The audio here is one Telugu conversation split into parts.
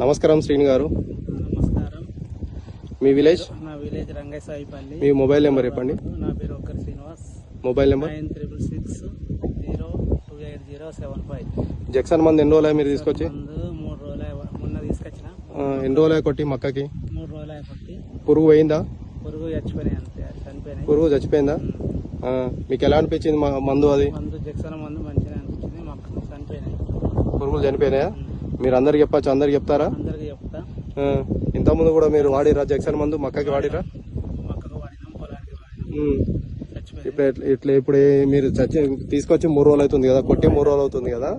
నమస్కారం శ్రీని గారు. నమస్కారం. మీ విలేజ్? నా విలేజ్ రంగసాయిపల్లి. మీ మొబైల్ నెంబర్ చెప్పండి. నా పేరు ఒక్కరి Srinivas. Mobile number? Nine triple six zero two eight zero seven five. Jackson మంది ఎన్ని రోజులు మీరు తీసుకొచ్చి? ముందు మూడు రోజులు మొన్న తీసుకొచ్చిన. ఆ, ఎన్ని రోజులు కొట్టి మక్కకి? మూడు రోజులు అయిపోయి పురుగు పోయిందా? పురుగు చచ్చిపోయినాయి అంతే చనిపోయినాయి. పురుగు చచ్చిపోయిందా? ఆ, మీకు ఎలా అనిపించింది మా- మందు అది? మందు జక్సన మందు మంచిగా అనిపించింది. మాకు చనిపోయినాయి. పురుగులు చనిపోయినాయా? మీరు అందరికి చెప్పచ్చు అందరికి చెప్తారా? అందరికి చెప్తా. ఆ, ఇంతకుముందు కూడా మీరు వాడిరా జక్సన్ మందు? మక్కకి వాడిరా? మొక్కకు వాడినాం పొలానికి వాడినాం. ఉమ్. చచ్చిపోయినాయి ఇప్పుడు ఎట్లా- ఇట్లా ఇప్పుడు ఏ- మీరు చచ్చి తీసుకొచ్చి మూడు రోజులు అవుతుంది కదా కొట్టి మూడు రోజులు అవుతుంది కదా?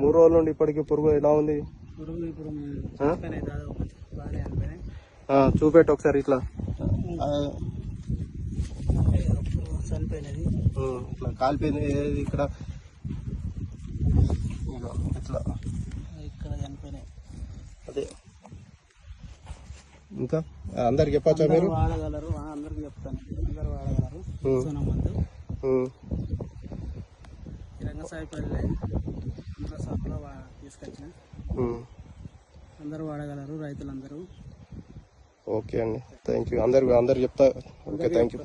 మూడు రోజులు నుండి ఇప్పటికి పురుగు ఎలా ఉంది? పురుగు ఇప్పుడు ఆ? చనిపోయినాయి దాదాపు. మంచిగా బాగానే చనిపోయినాయి. ఆ, చూపెట్టు ఒకసారి ఇట్లా. ఆ, చనిపోయినది. ఉమ్, ఇట్లా కాలిపోయింది ఏది ఇక్కడ? ఇట్లా. ఇక్కడ చనిపోయినాయి. అదే. ఇంకా? అందరికి చెప్పచ్చా మీరు? అందరూ వాడగలరు అందరికి చెప్తాను. అందరూ వాడగలరు. మందు. రంగసాయిపల్లి అందరూ వా- తీసుకొచ్చిన. అందరూ వాడగలరు రైతులందరూ. ఓకే అండి. థ్యాంక్ యూ అందరికి అందరికి చెప్తా. Okay thank you